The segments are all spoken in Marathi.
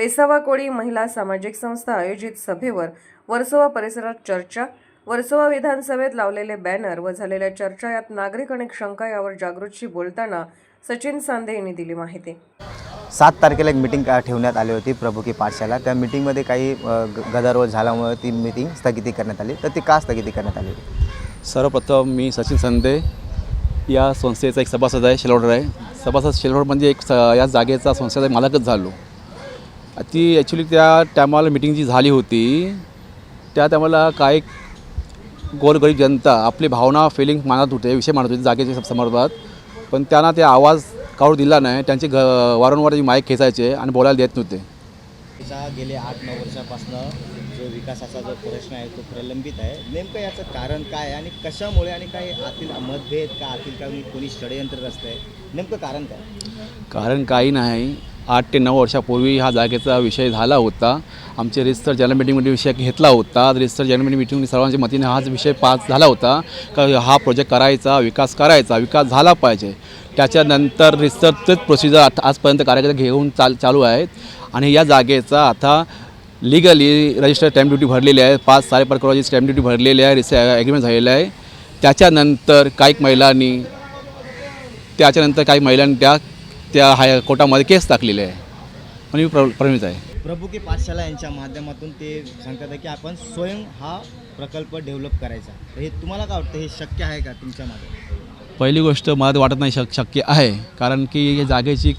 पेसावा कोळी महिला सामाजिक संस्था आयोजित सभेवर वर्सोवा परिसरात चर्चा वर्सोवा विधानसभेत लावलेले बॅनर व झालेल्या चर्चा यात नागरिक आणि शंका यावर जागृतशी बोलताना सचिन सांदे यांनी दिली माहिती. सात तारखेला एक मिटिंग का ठेवण्यात आली होती प्रभुकी पाठशाला. त्या मिटिंगमध्ये काही गदारोळ झाल्यामुळे ती मिटिंग स्थगिती करण्यात आली. तर ती का स्थगिती करण्यात आली होती? सर्वप्रथम मी सचिन संदे या संस्थेचा एक सभासद आहे शेलवडर आहे. सभासद शेलवड म्हणजे एक स या जागेचा संस्थेचा मालकच झालो. ती ॲक्च्युली त्या टायमाला मिटिंग जी झाली होती त्या टायमाला काही गोरगरीब जनता आपली भावना फिलिंग मानत होते विषय मानत होते जागेच्या संदर्भात पण त्यांना ते आवाज काढू दिला नाही त्यांचे घ वारंवार माईक खेचायचे आणि बोलायला देत नव्हते. गेले आठ नऊ वर्षापासून जो विकासाचा जो प्रश्न आहे तो प्रलंबित आहे. नेमकं याचं कारण काय आहे आणि कशामुळे आणि काय आतील मतभेद का आतील काही कोणी षडयंत्र रचतंय? नेमकं कारण काय? कारण काही नाही. आठ ते नऊ वर्षापूर्वी हा जागेचा विषय झाला होता. आमचे रिस्टर जनरल मीटिंगमध्ये विषय घेतला होता. रिस्टर जनरल मीटिंग मिटिंग सर्वांच्या मतीने हाच विषय पास झाला होता. का हा प्रोजेक्ट करायचा विकास करायचा विकास झाला पाहिजे. त्याच्यानंतर रिसर्चच प्रोसिजर आता आजपर्यंत कार्यकर्ते घेऊन चाल चालू आहेत. आणि या जागेचा आता लिगली रजिस्टर स्टॅम्प ड्युटी भरलेली आहे. पाच साडेपाच करोडची स्टॅम्प ड्युटी भरलेली आहे. रिस ॲग्रीमेंट झालेलं आहे. त्याच्यानंतर काही महिलांनी त्याच्यानंतर काही महिलांनी त्या त्या हाय कोर्टामध्ये केस टाकलेली आहे. आणि मी प्र प्रमित आहे. प्रभुकी पाठशाला यांच्या माध्यमातून ते सांगतात आहे की आपण स्वयं हा प्रकल्प डेव्हलप करायचा. तर हे तुम्हाला काय वाटतं? हे शक्य आहे का तुमच्या मागे पहिली गोष्ट मला तर वाटत नाही शक शक्य आहे. कारण की या जागेची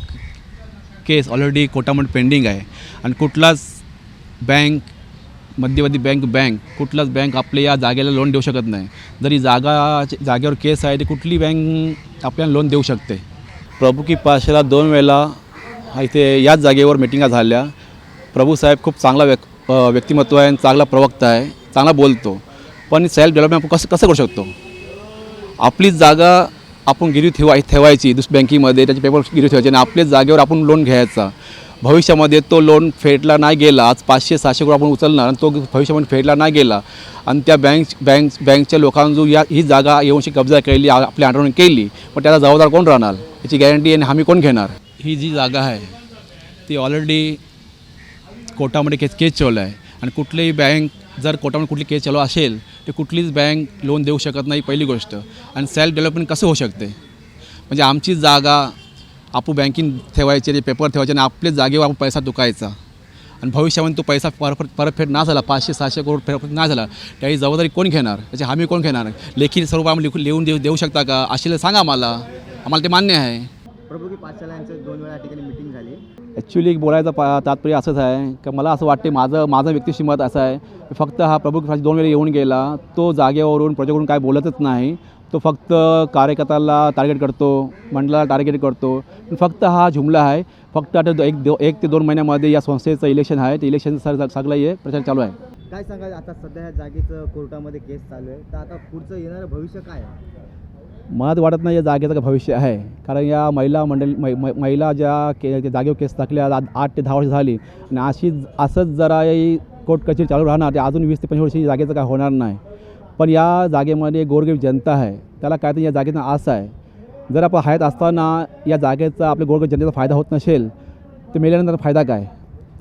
केस ऑलरेडी कोर्टामध्ये पेंडिंग आहे. आणि कुठलाच बँक मध्यवर्ती बँक बँक कुठलाच बँक आपल्या या जागेला लोन देऊ शकत नाही. जरी जागा जागेवर केस आहे ती कुठली बँक आपल्याला लोन देऊ शकते. प्रभू की पाशेला दोन वेळेला इथे याच जागेवर मिटिंगा झाल्या. प्रभू साहेब खूप चांगला व्यक् व्यक्तिमत्व आहे आणि चांगला प्रवक्ता आहे चांगला बोलतो. पण सेल्फ डेव्हलपमेंट आपण कसं कसं करू शकतो? आपलीच जागा आपण गिरी ठेवाय ठेवायची दुस बँकेमध्ये त्याचे पेपर गिरी ठेवायचे आणि आपल्या जागेवर आपण लोन घ्यायचा. भविष्यामध्ये तो लोन फेडला नाही गेला आज पाचशे सहाशे करोड आपण उचलणार आणि तो भविष्यामध्ये फेडला नाही गेला. आणि त्या बँक बँक बँकच्या लोकांना जो या ही जागा येऊनशी कब्जा केली आपली आपल्या केली पण त्याला जबाबदार कोण राहणार? याची गॅरंटी आणि हमी कोण घेणार? ही जी जागा आहे ती ऑलरेडी कोर्टामध्ये केस केस चालू आहे. आणि कुठलीही बँक जर कोर्टामध्ये कुठली केस चालू असेल तर कुठलीच बँक लोन देऊ शकत नाही पहिली गोष्ट. आणि सेल्फ डेव्हलपमेंट कसं होऊ शकते? म्हणजे आमची जागा आपू बँकिंग ठेवायचे ते पेपर ठेवायचे आणि आपल्या जागेवर आपण पैसा दुखायचा. आणि भविष्यामध्ये तो पैसा परत परतफेड ना झाला पाचशे सहाशे करोड परतफेड ना झाला त्याची जबाबदारी कोण घेणार? त्याची हमी कोण घेणार? लेखी स्वरूप आम्ही लिखून लिहून देऊ देऊ शकता का? असेल सांगा आम्हाला. आम्हाला ते मान्य आहे. प्रभुकी पाचशाला यांचं दोन वेळा ठिकाणी मिटिंग झाली. ॲक्च्युली बोलायचं पा तात्पर्य असंच आहे की मला असं वाटते माझं माझं व्यक्तिशी मत असं आहे की फक्त हा प्रभू कृष्णाची दोन वेळा येऊन गेला तो जागेवरून प्रजेकडून काय बोलतच नाही तो फक्त कार्यकर्त्याला टार्गेट करतो मंडळाला टार्गेट करतो फक्त हा जुमला आहे फक्त आता एक दो एक ते दोन महिन्यामध्ये या संस्थेचं इलेक्शन आहे ते इलेक्शन सगळं हे प्रचार चालू आहे. काय सांगा आता सध्या ह्या जागेचं कोर्टामध्ये केस चालू आहे तर आता पुढचं येणारं भविष्य काय आहे? मनात वाटत नाही या जागेचं भविष्य आहे. कारण या महिला मंडळी मै- महिला ज्या के जागेवर केस टाकल्या आठ ते दहा वर्ष झाली. आणि अशी असंच जरा कोर्ट कचेरी चालू राहणार ते अजून वीस ते पंचवीस वर्षी जागेचं काय होणार नाही. पण या जागेमध्ये गोरगरीब जनता आहे. त्याला काय तर या जागेचं आस आहे. जर आपण हयात असताना या जागेचा आपल्या गोरगरीब जनतेचा फायदा होत नसेल तर मेल्यानंतर फायदा काय?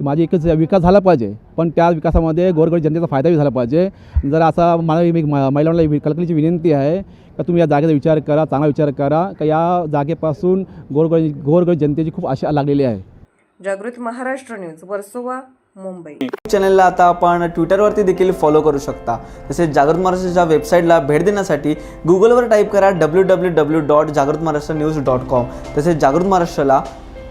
माझी एकच विकास झाला पाहिजे. पण त्या विकासामध्ये गोरगरीब जनतेचा फायदाही झाला पाहिजे. जर असा मला म- महिलांना कळकळीची विनंती आहे का तुम्ही या जागेचा विचार करा चांगला विचार करा का या जागेपासून गोरगरीब गोरगरीब जनतेची खूप आशा लागलेली आहे. जागृत महाराष्ट्र न्यूज वर्सोवा मुंबई. चॅनलला आता आपण ट्विटरवरती देखील फॉलो करू शकता. तसेच जागृत महाराष्ट्राच्या वेबसाईटला भेट देण्यासाठी गुगलवर टाईप करा डब्ल्यू डब्ल्यू डब्ल्यू डॉट जागृत महाराष्ट्र न्यूज डॉट कॉम तसेच जागृत महाराष्ट्राला